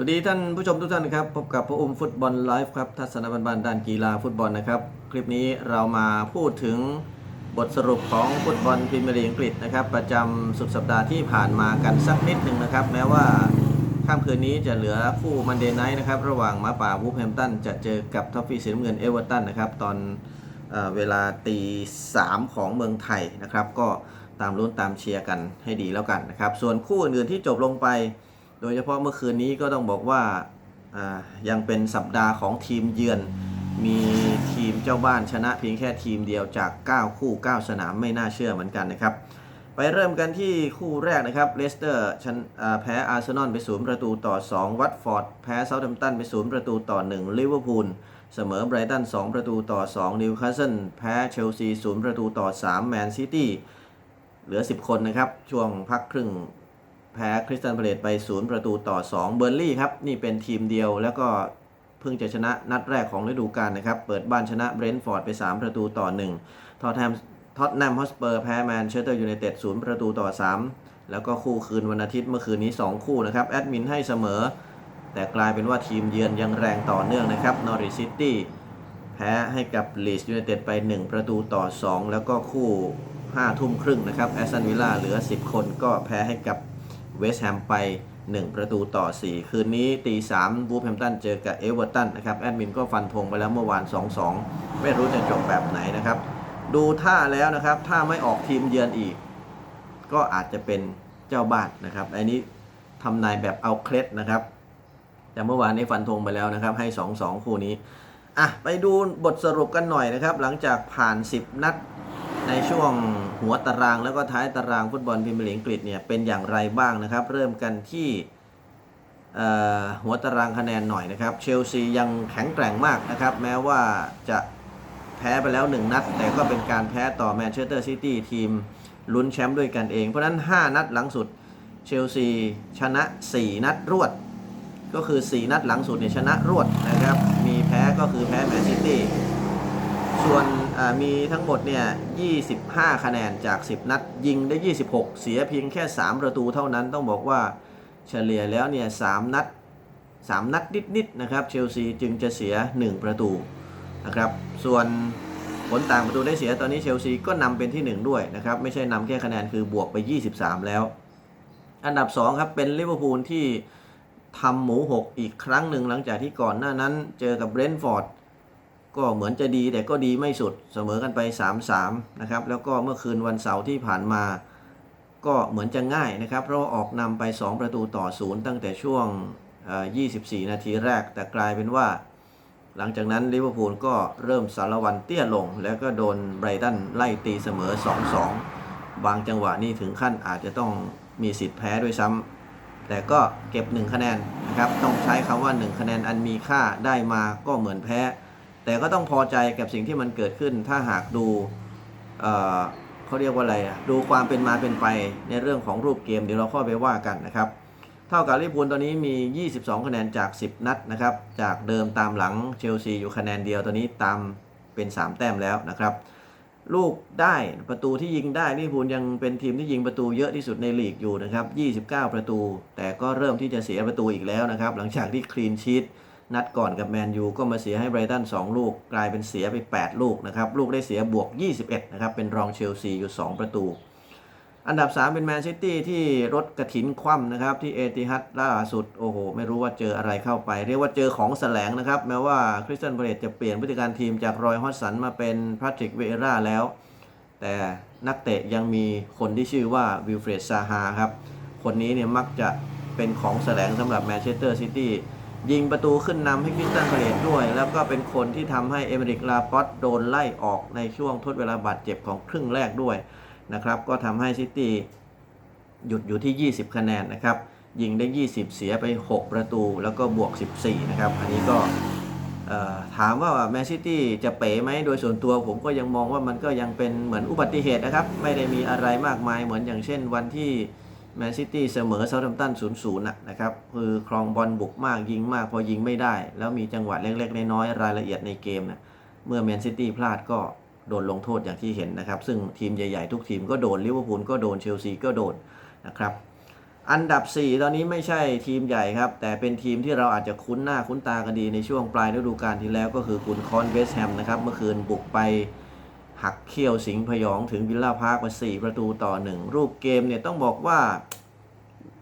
วัสดีท่านผู้ชมทุกท่านครับพบกับพระอุ้มฟุตบอลไลฟ์ครับทัศนบันบันด้านกีฬาฟุตบอลนะครับคลิปนี้เรามาพูดถึงบทสรุปของฟุตบอลพรีเมียร์ลีกอังกฤษนะครับประจำสุดสัปดาห์ที่ผ่านมากันสักนิดหนึ่งนะครับแม้ว่าค่ำคืนนี้จะเหลือคู่มันเดย์ไนท์นะครับระหว่างมาป่าวูฟแฮมป์ตันจะเจอกับท็อฟฟี่สีน้ำเงินเอเวอร์ตันนะครับตอนเอเวลาตีสามของเมืองไทยนะครับก็ตามลุ้นตามเชียร์กันให้ดีแล้วกันนะครับส่วนคู่อื่นๆที่จบลงไป โดยเฉพาะเมื่อคืนนี้ก็ต้องบอกว่าายังเป็นสัปดาห์ของทีมเยือน มีทีมเจ้าบ้านชนะเพียงแค่ทีมเดียวจาก 9 คู่ 9 สนามไม่น่าเชื่อเหมือนกันนะครับ ไปเริ่มกันที่คู่แรกนะครับเลสเตอร์ชนะแพ้อาร์เซนอลไปศูนย์ประตูต่อ 2 วัตฟอร์ด แพ้เซาท์แฮมป์ตันไปศูนย์ประตูต่อ 1 ลิเวอร์พูลเสมอไบรตัน 2 ประตูต่อ 2 นิวคาสเซิลแพ้เชลซีศูนย์ประตูต่อ 3 แมนซิตี้ เหลือ 10 คนนะครับ ช่วงพักครึ่ง แพ้คริสตันพาเลตไป 0 ประตูต่อ 2 เบอร์ลี่ครับ นี่เป็นทีมเดียวแล้วก็เพิ่งจะชนะนัดแรกของฤดูกาลนะครับ เปิดบ้านชนะเบรนท์ฟอร์ดไป 3 ประตูต่อ 1 ทอตแฮมท็อตแนมฮอสเปอร์แพ้แมนเชสเตอร์ยูไนเต็ด0ประตูต่อ 3 แล้วก็คู่คืนวันอาทิตย์เมื่อคืนนี้ 2 คู่นะครับ แอดมินให้เสมอ แต่กลายเป็นว่าทีมเยือนยังแรงต่อเนื่องนะครับนอริซิตี้แพ้ให้กับลีสยูไนเต็ดไป 1 ประตูต่อ 2 แล้วก็คู่5ทุ่มครึ่งนะครับแอสตันวิลล่าเหลือ 10 คนก็แพ้ให้กับ เวสต์แฮมไป 1 ประตูต่อ 4 คืนนี้ตี3บูฟแฮมตันเจอกับเอเวอร์ตันนะครับ แอดมินก็ฟันธงไปแล้วเมื่อวาน 2-2 ไม่รู้จะจบแบบไหนนะครับ ดูท่าแล้วนะครับ ถ้าไม่ออกทีมเยือนอีก ก็อาจจะเป็นเจ้าบ้านนะครับ อันนี้ทำนายแบบเอาเคล็ดนะครับ แต่เมื่อวานนี้ฟันธงไปแล้วนะครับ ให้ 2-2 คู่นี้อะไปดูบทสรุปกันหน่อยนะครับ หลังจากผ่าน 10 นัดในช่วง หัวตารางแล้วก็ท้ายตารางฟุตบอลพรีเมียร์ลีกอังกฤษเนี่ยเป็นอย่างไรบ้างนะครับ เริ่มกันที่หัวตารางคะแนนหน่อยนะครับ เชลซียังแข็งแกร่งมากนะครับ แม้ว่าจะแพ้ไปแล้ว 1 นัด แต่ก็เป็นการแพ้ต่อแมนเชสเตอร์ซิตี้ทีมลุ้นแชมป์ด้วยกันเอง เพราะฉะนั้น 5 นัดหลังสุดเชลซีชนะ 4 นัดรวด ก็คือ 4 นัดหลังสุดเนี่ยชนะรวดนะครับ มีแพ้ก็คือแพ้แมนซิตี้ ส่วนมีทั้งหมดเนี่ย 25 คะแนนจาก 10 นัด ยิงได้ 26 เสียเพียงแค่ 3 ประตูเท่านั้นต้องบอกว่าเฉลี่ยแล้วเนี่ย3นัด 3 นัดนิดๆนะครับ เชลซีจึงจะเสีย 1 ประตูนะครับ ส่วนผลต่างประตูได้เสียตอนนี้เชลซีก็นำเป็นที่ 1 ด้วยนะครับ ไม่ใช่นำแค่คะแนนคือบวกไป 23 แล้ว อันดับ 2 ครับเป็นลิเวอร์พูลที่ทำหมูหกอีกครั้งหนึ่งหลังจากที่ก่อนหน้านั้นเจอกับเบรนท์ฟอร์ด ก็เหมือนจะดีแต่ก็ดีไม่สุดเสมอกันไป 3-3 นะครับ แล้วก็เมื่อคืนวันเสาร์ที่ผ่านมา ก็เหมือนจะง่ายนะครับ เพราะออกนำไป 2 ประตูต่อศูนย์ตั้งแต่ช่วง 24 นาทีแรก แต่กลายเป็นว่า หลังจากนั้นลิเวอร์พูลก็เริ่มสารวันเตี้ยลง แล้วก็โดนไบรตันไล่ตีเสมอ 2-2 บางจังหวะนี่ถึงขั้นอาจจะต้องมีสิทธิ์แพ้ด้วยซ้ำแต่ก็เก็บ 1 คะแนนนะครับต้องใช้คำว่า 1 คะแนนอันมีค่าได้มาก็เหมือนแพ้ แต่ก็ต้องพอใจกับสิ่งที่มันเกิดขึ้น ถ้าหากดูเเขาเรียกว่าอะไรดูความเป็นมาเป็นไปในเรื่องของรูปเกมเดี๋ยวเราค่อยไปว่ากันนะครับ เท่ากับลิเวอร์พูลตอนนี้มี 22 คะแนนจาก 10 นัดนะครับ จากเดิมตามหลังเชลซีอยู่คะแนนเดียวตอนนี้ตามเป็น 3 แต้มแล้วนะครับ ลูกได้ประตูที่ยิงได้ลิเวอร์พูลยังเป็นทีมที่ยิงประตูเยอะที่สุดในลีกอยู่นะครับ 29 ประตู แต่ก็เริ่มที่จะเสียประตูอีกแล้วนะครับ หลังจากที่คลีนชีต นัดก่อนกับแมนยูก็มาเสียให้ไบรตัน2ลูก กลายเป็นเสียไป 8 ลูกนะครับ ลูกได้เสียบวก 21 นะครับ เป็นรองเชลซีอยู่ 2 ประตู อันดับ 3 เป็นแมนซิตี้ที่รถกระถินคว่ำนะครับ ที่เอติฮัดล่าสุด โอ้โห ไม่รู้ว่าเจออะไรเข้าไป เรียกว่าเจอของแสลงนะครับ แม้ว่าคริสตันเบรดจะเปลี่ยนผู้จัดการทีมจากรอยฮอตสันมาเป็นพาทริกเวเอร่าแล้ว แต่นักเตะยังมีคนที่ชื่อว่าวิลเฟรดซาฮาครับคนนี้เนี่ยมักจะเป็นของแสลงสำหรับแมนเชสเตอร์ซิตี้ ยิงประตูขึ้นนำให้คริสตันพาเลตด้วย แล้วก็เป็นคนที่ทำให้เอเมริกลาปอตโดนไล่ออกในช่วงทดเวลาบาดเจ็บของครึ่งแรกด้วยนะครับ ก็ทำให้ซิตี้หยุดอยู่ที่ 20 คะแนนนะครับ ยิงได้ 20 เสียไป 6 ประตูแล้วก็บวก 14 นะครับ อันนี้ก็ถามว่าแมนซิตี้จะเป๋ไหมโดยส่วนตัวผมก็ยังมองว่ามันก็ยังเป็นเหมือนอุบัติเหตุนะครับ ไม่ได้มีอะไรมากมายเหมือนอย่างเช่นวันที่ แมนซิตี้เสมอเซาท์แฮมป์ตัน0-0นะนะครับ คือครองบอลบุกมากยิงมากพอยิงไม่ได้ แล้วมีจังหวะเล็กๆ น้อยๆรายละเอียดในเกมนะเมื่อแมนซิตี้พลาดก็โดนลงโทษอย่างที่เห็นนะครับ ซึ่งทีมใหญ่ๆ ทุกทีมก็โดนลิเวอร์พูลก็โดนเชลซีก็โดนนะครับอันดับ 4 ตอนนี้ไม่ใช่ทีมใหญ่ครับ แต่เป็นทีมที่เราอาจจะคุ้นหน้าคุ้นตากันดีในช่วงปลายฤดูกาลที่แล้วก็คือคุณคอนเวสแฮมนะครับ เมื่อคืนบุกไป หักเขี้ยวสิงห์พยองถึงวิลล่าพาร์คมา4ประตูต่อ 1 รูปเกมเนี่ยต้องบอกว่า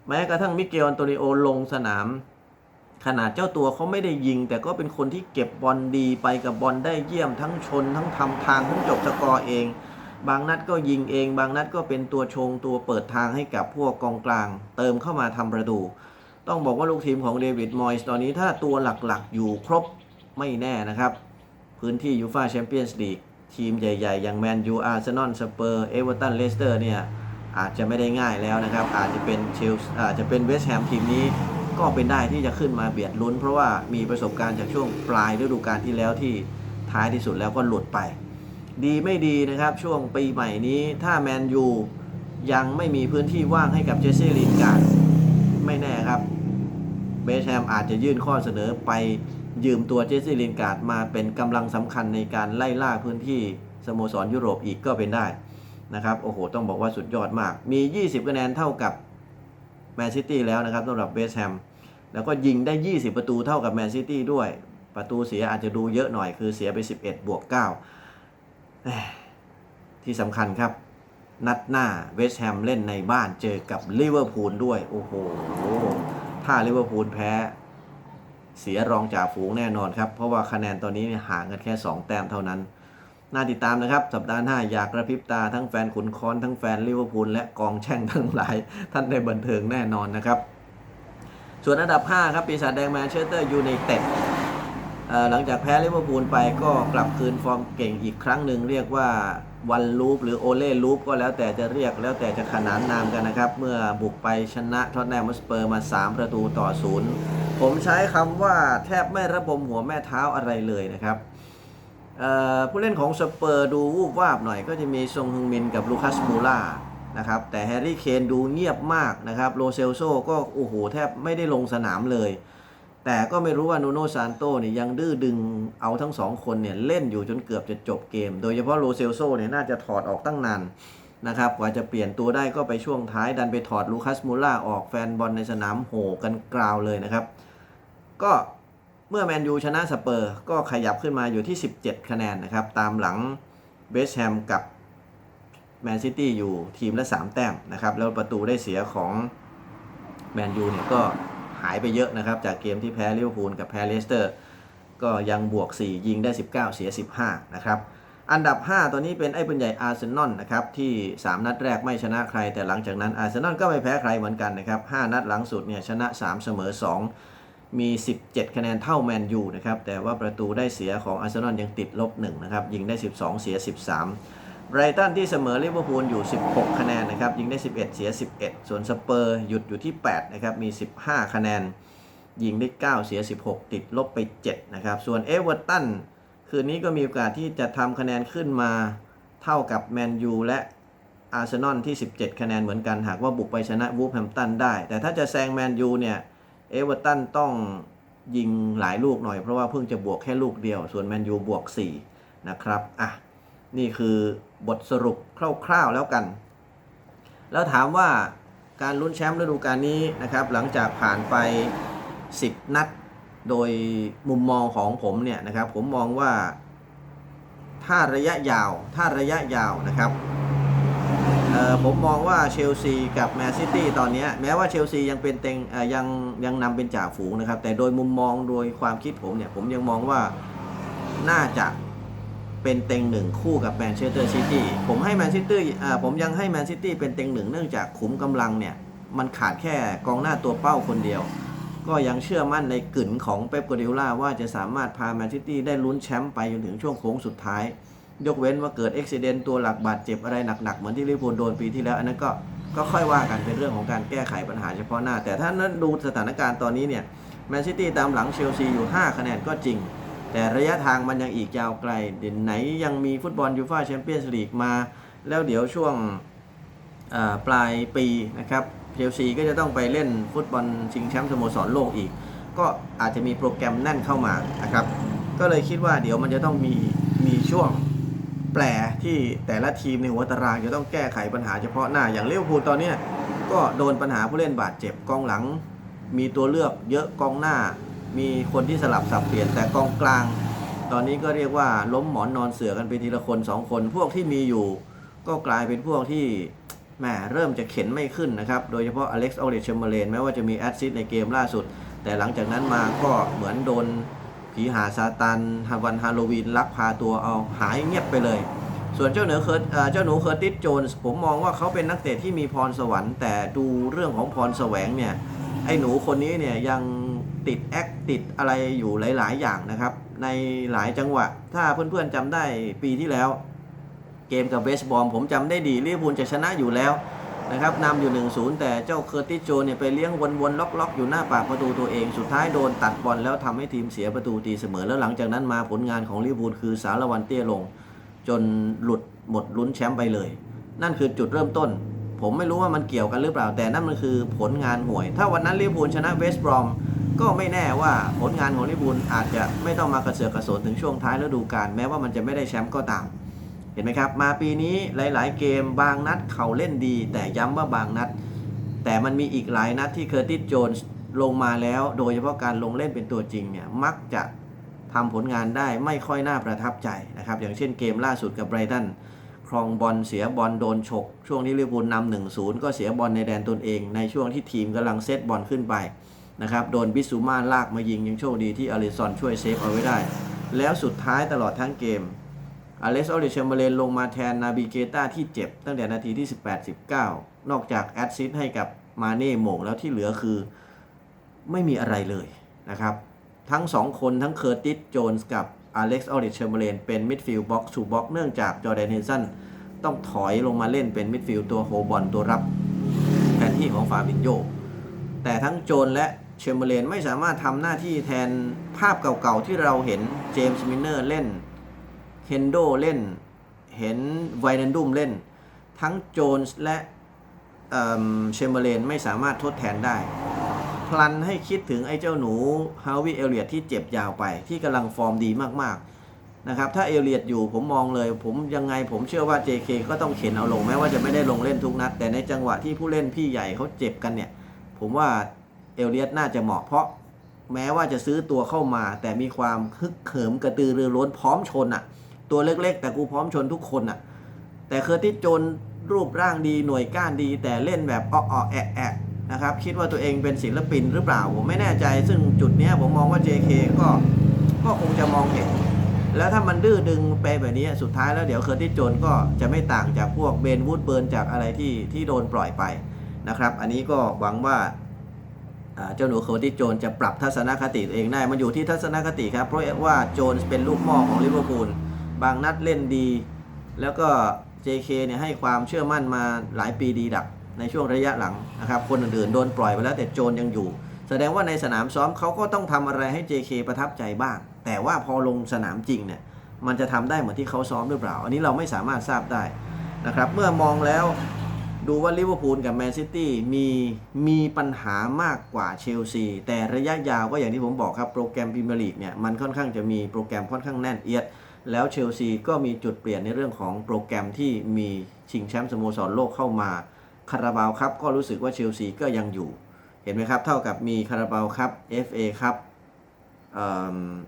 แม้กระทั่งมิเกลอันโตนิโอลงสนาม ขนาดเจ้าตัวเขาไม่ได้ยิง แต่ก็เป็นคนที่เก็บบอลดีไปกับบอลได้เยี่ยมทั้งชน ทั้งทำทางทั้งจบสกอร์เอง บางนัดก็ยิงเอง บางนัดก็เป็นตัวชงตัวเปิดทางให้กับพวกกองกลาง เติมเข้ามาทำประตูต้องบอกว่าลูกทีมของเดวิดมอยส์ตอนนี้ถ้าตัวหลักๆอยู่ครบไม่แน่นะครับ พื้นที่ยูฟาแชมเปี้ยนส์ลีก ทีมใหญ่ ๆ อย่างแมนยูอาร์เซนอลสเปอร์เอเวอร์ตันเลสเตอร์เนี่ยอาจจะไม่ได้ง่ายแล้วนะครับ อาจจะเป็นเชลอาจจะเป็นเวสต์แฮมทีมนี้ก็เป็นได้ที่จะขึ้นมาเบียดลุ้น เพราะว่ามีประสบการณ์จากช่วงปลายฤดูกาลที่แล้วที่ท้ายที่สุดแล้วก็หลุดไป ดีไม่ดีนะครับ ช่วงปีใหม่นี้ถ้าแมนยูยังไม่มีพื้นที่ว่างให้กับเจสซี่ลินการ์ดไม่แน่ครับเบสแฮมอาจจะยื่นข้อเสนอไป ยืมตัวเจสซี่ลินการ์ดมาเป็นกำลังสำคัญในการไล่ล่าพื้นที่สโมสรยุโรปอีกก็เป็นได้นะครับโอ้โห ต้องบอกว่าสุดยอดมาก มี 20 คะแนนเท่ากับแมนซิตี้แล้วนะครับสำหรับเบสแฮมแล้วก็ยิงได้ 20 ประตูเท่ากับแมนซิตี้ด้วย ประตูเสียอาจจะดูเยอะหน่อยคือเสียไป 11 บวก 9 ที่สำคัญครับ นัดหน้าเวสต์แฮมเล่นในบ้านเจอกับลิเวอร์พูลด้วย โอ้โห ถ้าลิเวอร์พูลแพ้ เสียรองจากฝูงแน่นอนครับ เพราะว่าคะแนนตอนนี้ห่างกันแค่ 2 แต้มเท่านั้น น่าติดตามนะครับ สัปดาห์หน้าอยากกระพริบตาทั้งแฟนขุนคอนทั้งแฟนลิเวอร์พูลและกองแช่งทั้งหลาย ท่านได้บันเทิงแน่นอนนะครับ ส่วนอันดับ 5 ครับปีศาจแดงแมนเชสเตอร์ยูไนเต็ดหลังจากแพ้ลิเวอร์พูลไปก็กลับคืนฟอร์มเก่งอีกครั้งหนึ่งเรียกว่าวันลูปหรือโอเล่ลูปก็แล้วแต่จะเรียกแล้วแต่จะขนานนามกันนะครับ เมื่อบุกไปชนะท็อตแนมสเปอร์มา 3 ประตูต่อศูนย์ ผมใช้คำว่าแทบไม่ระบมหัวแม่เท้าอะไรเลยนะครับผู้เล่นของสเปอร์ดูวูบวาบหน่อยก็จะมีซงฮึงมินกับลูคัสมูล่านะครับแต่แฮร์รี่เคนดูเงียบมากนะครับโรเซลโซก็โอ้โหแทบไม่ได้ลงสนามเลย แต่ก็ไม่รู้ว่านูโนซานโตเนี่ยยังดื้อดึงเอาทั้งสองคนเนี่ยเล่นอยู่จนเกือบจะจบเกม โดยเฉพาะโรเซลโซเนี่ยน่าจะถอดออกตั้งนานนะครับกว่าจะเปลี่ยนตัวได้ก็ไปช่วงท้ายดันไปถอดลูคัสมูล่าออกแฟนบอลในสนามโห่กันกราวเลยนะครับ ก็เมื่อแมนยูชนะสเปอร์ ก็ขยับขึ้นมาอยู่ที่ 17 คะแนนนะครับ ตามหลังเบสแฮมกับแมนซิตี้อยู่ทีมละ 3 แต้มนะครับ แล้วประตูได้เสียของแมนยูเนี่ยก็หายไปเยอะนะครับ จากเกมที่แพ้ลิเวอร์พูลกับแพ้เลสเตอร์ ก็ยังบวก 4 ยิงได้ 19 เสีย 15 นะครับอันดับ 5ตอนนี้เป็นไอ้ปืนใหญ่อาร์เซนอลนะครับที่ 3 นัดแรกไม่ชนะใคร แต่หลังจากนั้นอาร์เซนอลก็ไม่แพ้ใครเหมือนกันนะครับ 5 นัดหลังสุดเนี่ยชนะ 3 เสมอ 2 มี 17 คะแนนเท่าแมนยูนะครับ แต่ว่าประตูได้เสียของอาร์เซนอลยังติดลบ1นะครับ ยิงได้ 12 เสีย 13 ไบรตันที่เสมอลิเวอร์พูลอยู่ 16 คะแนนนะครับ ยิงได้ 11 เสีย 11 ส่วนสเปอร์หยุดอยู่ที่ 8 นะครับ มี 15 คะแนน ยิงได้ 9 เสีย 16 ติดลบไป 7 นะครับ ส่วนเอเวอร์ตันคืนนี้ก็มีโอกาสที่จะทำคะแนนขึ้นมาเท่ากับแมนยูและอาร์เซนอลที่ 17 คะแนนเหมือนกัน หากว่าบุกไปชนะวูฟแฮมป์ตันได้ แต่ถ้าจะแซงแมนยูเนี่ย เอเวอร์ตันต้องยิงหลายลูกหน่อยเพราะว่าเพิ่งจะบวกแค่ลูกเดียว ส่วนแมนยูบวก 4 นะครับ อะ นี่คือบทสรุปคร่าวๆแล้วกัน แล้วถามว่าการลุ้นแชมป์ฤดูกาลนี้นะครับ หลังจากผ่านไป 10 นัด โดยมุมมองของผมเนี่ยนะครับ ผมมองว่าถ้าระยะยาว ถ้าระยะยาวนะครับ ผมมองว่าเชลซีกับแมนซิตี้ตอนนี้แม้ว่าเชลซียังเป็นเต็งยังยังนำเป็นจ่าฝูงนะครับ แต่โดยมุมมองโดยความคิดผมเนี่ย ผมยังมองว่าน่าจะเป็นเต็งหนึ่งคู่กับแมนเชสเตอร์ซิตี้ผมให้แมนซิตี้อ่าผมยังให้แมนซิตี้เป็นเต็งหนึ่งเนื่องจากขุมกำลังเนี่ย มันขาดแค่กองหน้าตัวเป้าคนเดียว ก็ยังเชื่อมั่นในกึ่นของเป๊ปกัวเดโอล่าว่าจะสามารถพาแมนซิตี้ได้ลุ้นแชมป์ไปจนถึงช่วงโค้งสุดท้าย ยกเว้นว่าเกิดอุบิเหตุตัวหลักบาดเจ็บอะไรหนักๆ เหมือนที่ลิเวอร์พูลโดนปีที่แล้ว อันนั้นก็ก็ค่อยว่ากันเป็นเรื่องของการแก้ไขปัญหาเฉพาะหน้า แต่ถ้านั้นดูสถานการณ์ตอนนี้เนี่ยแมนซิตี้ตามหลังเชลซีอยู่ 5 คะแนนก็จริง แต่ระยะทางมันยังอีกยาวไกลเด่นไหนยังมีฟุตบอลยูฟ่าแชมเปี้ยนส์ลีกมา แล้วเดี๋ยวช่วงปลายปีนะครับเชลซีก็จะต้องไปเล่นฟุตบอลชิงแชมป์สโมสรโลกอีก ก็อาจจะมีโปรแกรมแน่นเข้ามานะครับก็เลยคิดว่าเดี๋ยวมันจะต้องมีมีช่วง แปรที่แต่ละทีมในหัวตารางจะต้องแก้ไขปัญหาเฉพาะหน้าอย่างเลิเวพูลตอนนี้ก็โดนปัญหาผู้เล่นบาดเจ็บกองหลัง มีตัวเลือกเยอะกองหน้า มีคนที่สลับสับเปลี่ยนแต่กองกลาง ตอนนี้ก็เรียกว่าล้มหมอนนอนเสือกันไปทีละคนสองคน พวกที่มีอยู่ ก็กลายเป็นพวกที่แหมเริ่มจะเข็นไม่ขึ้นนะครับ โดยเฉพาะอเล็กซ์ออเรเชมเบเลนแม้ว่าจะมีแอดซิสในเกมล่าสุด แต่หลังจากนั้นมาก็เหมือนโดน ผีหาซาตานฮาวันฮาโลวีนลักพาตัวเอาหายเงียบไปเลย ส่วนเจ้าเหนือเคิร์ตเจ้าหนูเคอร์ติสโจนส์ผมมองว่าเขาเป็นนักเตะที่มีพรสวรรค์แต่ดูเรื่องของพรแสวงเนี่ยไอ้หนูคนนี้เนี่ยยังติดแอคติดอะไรอยู่หลาย ๆ อย่างนะครับ ในหลายจังหวะ ถ้าเพื่อน ๆจำได้ปีที่แล้ว เกมกับเวสบอมผมจำได้ดีลิเวอร์พูลจะชนะอยู่แล้ว นะครับนำอยู่ 1-0 แต่เจ้าเคอร์ติโจเนี่ยไปเลี้ยงวนๆล็อกๆ อยู่หน้าปากประตูตัวเอง สุดท้ายโดนตัดบอลแล้วทำให้ทีมเสียประตูตีเสมอ แล้วหลังจากนั้นมาผลงานของลิเวอร์พูลคือสารวันเตี้ยลง จนหลุดหมดลุ้นแชมป์ไปเลย นั่นคือจุดเริ่มต้น ผมไม่รู้ว่ามันเกี่ยวกันหรือเปล่า แต่นั่นมันคือผลงานห่วย ถ้าวันนั้นลิเวอร์พูลชนะเวสต์บรอมก็ไม่แน่ว่าผลงานของลิเวอร์พูลอาจจะไม่ต้องมากระเสือกกระสนถึงช่วงท้ายฤดูกาลแม้ว่ามันจะไม่ได้แชมป์ก็ตาม เห็นไหมครับ มาปีนี้หลาย ๆ เกมบางนัดเขาเล่นดี แต่ย้ำว่าบางนัด แต่มันมีอีกหลายนัดที่เคอร์ติสโจนส์ลงมาแล้ว โดยเฉพาะการลงเล่นเป็นตัวจริงเนี่ยมักจะทำผลงานได้ไม่ค่อยน่าประทับใจนะครับ อย่างเช่นเกมล่าสุดกับไบรตันครองบอลเสียบอลโดนฉก ช่วงที่ลิเวอร์พูลนำหนึ่งศูนย์ก็เสียบอลในแดนตนเอง ในช่วงที่ทีมกำลังเซตบอลขึ้นไปนะครับโดนบิสซูมาลากมายิงยังโชคดีที่อลิซอนช่วยเซฟเอาไว้ได้ แล้วสุดท้ายตลอดทั้งเกม อเล็กซ์ออริเชมเบเลนลงมาแทนนาบิเกต้าที่เจ็บ ตั้งแต่นาทีที่ 18-19 นอกจากแอดซิสให้กับมาเน่โหมงแล้วที่เหลือคือไม่มีอะไรเลยนะครับ ทั้ง 2 คนทั้งเคอร์ติสโจนส์กับอเล็กซ์ออริเชมเบเลนเป็นมิดฟิลด์บ็อกซ์ทูบ็อกเนื่องจากจอร์แดนเฮนสันต้องถอยลงมาเล่นเป็นมิดฟิลด์ตัวโฮบอลตัวรับแทนที่ของฟาบินโยแต่ทั้งโจนและเชมเบอร์เลนไม่สามารถทำหน้าที่แทนภาพเก่าๆที่เราเห็นเจมส์มินเนอร์เล่น เฮนโดเล่น เห็นไวนันดุมเล่น ทั้งโจนส์และเชมเบอร์เลนไม่สามารถทดแทนได้ พลันให้คิดถึงไอ้เจ้าหนูฮาวิเอเลียตที่เจ็บยาวไป ที่กำลังฟอร์มดีมากๆนะครับ ถ้าเอเลียตอยู่ผมมองเลย ผมยังไงผมเชื่อว่า JK ก็ต้องเข็นเอาลงแม้ว่าจะไม่ได้ลงเล่นทุกนัด แต่ในจังหวะที่ผู้เล่นพี่ใหญ่เขาเจ็บกันเนี่ย ผมว่าเอเลียตน่าจะเหมาะเพราะแม้ว่าจะซื้อตัวเข้ามา แต่มีความฮึกเหิมกระตือรือร้นพร้อมชนอะ่ะ ตัวเล็กๆ แต่กูพร้อมชนทุกคนอะ่ะ แต่เคอร์ติสโจนรูปร่างดีหน่วยก้านดี แต่เล่นแบบอ้อๆแอะแอะนะครับ คิดว่าตัวเองเป็นศิลปินหรือเปล่า ผมไม่แน่ใจ ซึ่งจุดนี้ผมมองว่า JK ก็ก็คงจะมองเห็น แล้วถ้ามันดื้อดึงไปแบบนี้สุดท้ายแล้วเดี๋ยวเคอร์ติสโจนก็จะไม่ต่างจากพวกเบนวูดเบิร์นจากอะไรที่ที่โดนปล่อยไปนะครับ อันนี้ก็หวังว่าเจ้าหนูโคอร์ติสโจนจะปรับทัศนคติตัวเองได้ มันอยู่ที่ทัศนคติครับ เพราะว่าโจนเป็นลูกม้อของลิเวอร์พูล บางนัดเล่นดี แล้วก็ JK เนี่ยให้ความเชื่อมั่นมาหลายปีดีดัก ในช่วงระยะหลังนะครับ คนอื่นๆโดนปล่อยไปแล้วแต่โจนยังอยู่ แสดงว่าในสนามซ้อมเขาก็ต้องทำอะไรให้ JK ประทับใจบ้าง แต่ว่าพอลงสนามจริงเนี่ยมันจะทำได้เหมือนที่เขาซ้อมหรือเปล่า อันนี้เราไม่สามารถทราบได้นะครับเมื่อมองแล้วดูว่าลิเวอร์พูลกับแมนซิตี้มีมีปัญหามากกว่าเชลซีแต่ระยะยาวก็อย่างที่ผมบอกครับ โปรแกรมพรีเมียร์ลีกเนี่ยมันค่อนข้างจะมีโปรแกรมค่อนข้างแน่นเอียด แล้วเชลซีก็มีจุดเปลี่ยนในเรื่องของโปรแกรมที่มีชิงแชมป์สโมสรโลกเข้ามาคาราบาวครับก็รู้สึกว่าเชลซีก็ยังอยู่ เห็นไหมครับ เท่ากับมีคาราบาวครับ FA ครับ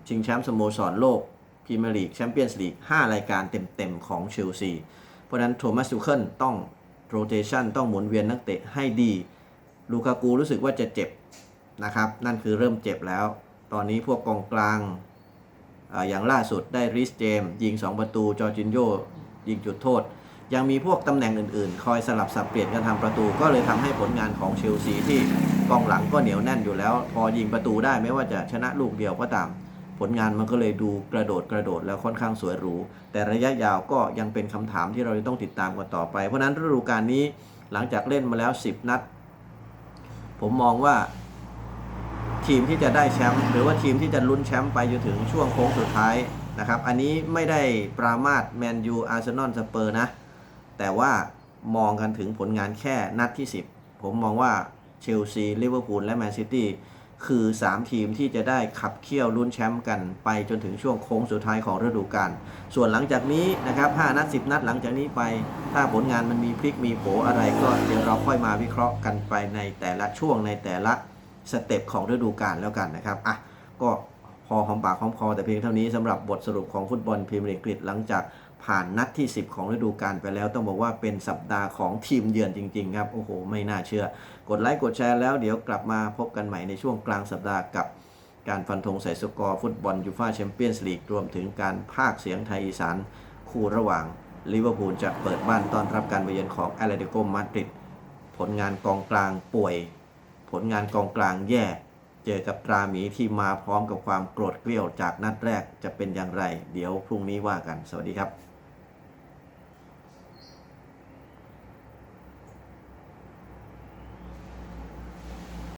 ชิงแชมป์สโมสรโลกพรีเมียร์ลีกแชมเปี้ยนส์ลีก5รายการเต็มๆของเชลซี เพราะนั้นโทมัสซูเคิลต้องโรเ t ชันต้องหมุนเวียนนักเตะให้ดีลูกากูรู้สึกว่าจะเจ็บนะครับ นั่นคือเริ่มเจ็บแล้ว ตอนนี้พวกกองกลาง อย่างล่าสุดได้ริสเจมยิง 2 ประตู จอร์จินโยยิงจุดโทษ ยังมีพวกตำแหน่งอื่นๆ คอยสลับสับเปลี่ยนกันทำประตู ก็เลยทำให้ผลงานของเชลซีที่กองหลังก็เหนียวแน่นอยู่แล้ว พอยิงประตูได้ไม่ว่าจะชนะลูกเดียวก็ตาม ผลงานมันก็เลยดูกระโดดกระโดดแล้วค่อนข้างสวยหรู แต่ระยะยาวก็ยังเป็นคำถามที่เราจะต้องติดตามกันต่อไป เพราะฉะนั้นฤดูกาลนี้หลังจากเล่นมาแล้ว 10 นัด ผมมองว่า ทีมที่จะได้แชมป์หรือว่าทีมที่จะลุ้นแชมป์ไปจนถึงช่วงโค้งสุดท้ายนะครับ อันนี้ไม่ได้ปรามาสแมนยูอาร์เซนอลสเปอร์นะ แต่ว่ามองกันถึงผลงานแค่นัดที่ 10 ผมมองว่าเชลซีลิเวอร์พูลและแมนซิตี้คือ 3 ทีมที่จะได้ขับเคี่ยวลุ้นแชมป์กันไปจนถึงช่วงโค้งสุดท้ายของฤดูกาล ส่วนหลังจากนี้นะครับ5นัด 10 นัดหลังจากนี้ไป ถ้าผลงานมันมีพลิกมีโผอะไรก็เดี๋ยวเราค่อยมาวิเคราะห์กันไปในแต่ละช่วงในแต่ละ สเต็ปของฤดูกาลแล้วกันนะครับอะก็พอหอมปากหอมคอแต่เพียงเท่านี้สำหรับบทสรุปของฟุตบอลพรีเมียร์ลีกอังกฤษหลังจากผ่านนัดที่ 10 ของฤดูกาลไปแล้ว ต้องบอกว่าเป็นสัปดาห์ของทีมเยือนจริง ๆ ครับ โอ้โห ไม่น่าเชื่อ กดไลค์กดแชร์แล้วเดี๋ยวกลับมาพบกันใหม่ในช่วงกลางสัปดาห์กับการฟันธงใส่สกอร์ฟุตบอลยูฟ่าแชมเปี้ยนส์ลีกรวมถึงการพากย์เสียงไทยอีสานคู่ระหว่างลิเวอร์พูลจะเปิดบ้านต้อนรับการไปเยือนของแอตเลติโกมาดริดผลงานกองกลางป่วย ผลงานกองกลางแย่ เจอกับตราหมีที่มาพร้อมกับความโกรธเกรี้ยวจากนัดแรกจะเป็นอย่างไร เดี๋ยวพรุ่งนี้ว่ากัน สวัสดีครับ